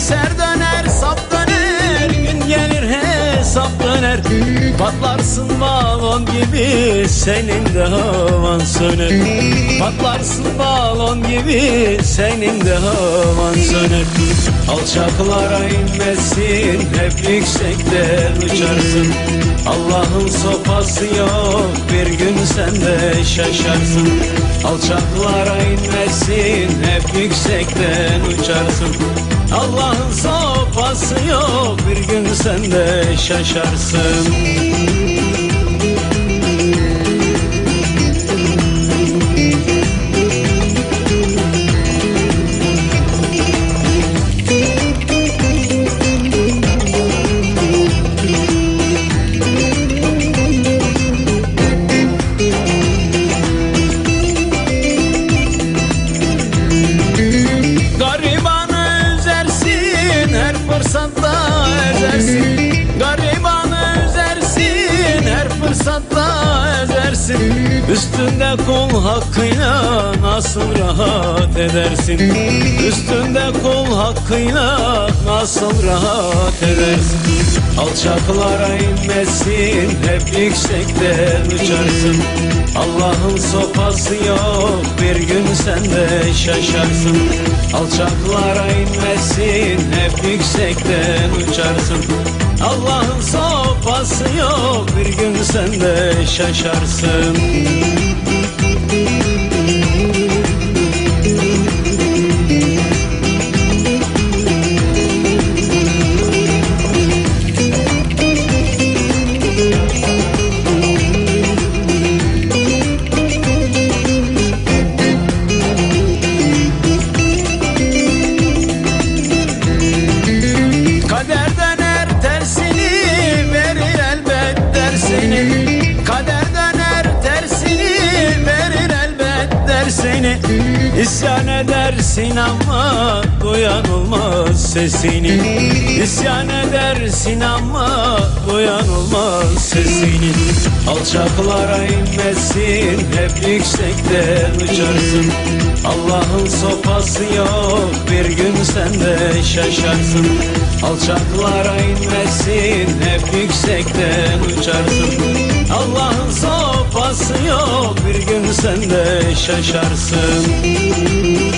Keser döner sap döner. Gün gelir hesap döner. Patlarsın balon gibi Senin de havan söner. Patlarsın balon gibi Senin de havan söner. Alçaklara inmesin Hep yüksekten uçarsın Allah'ın sopası yok Bir gün sen de şaşarsın. Alçaklara inmesin Hep yüksekten uçarsın. Allah'ın sopası yok Bir gün sen de şaşarsın fırsatta ezersin. Garibanı üzersin her fırsatta ezersin. Üstünde kul hakkıyla nasıl rahat edersin? Üstünde kul hakkıyla nasıl rahat edersin Alçaklara inmesin hep yüksekten uçarsın. Allah'ın sopası yok bir gün sen de şaşarsın. Alçaklara inmesin hep yüksekten uçarsın. Allah'ın sopası yok bir gün sen de şaşarsın İsyan edersin ama duyan olmaz sesini. İsyan edersin ama duyan olmaz sesini. Alçaklara inmesin hep yüksekten uçarsın. Allah'ın sopası yok bir gün sen de şaşarsın. Alçaklara inmesin hep yüksekten uçarsın. Allah'ın sopası yok gün sen de şaşarsın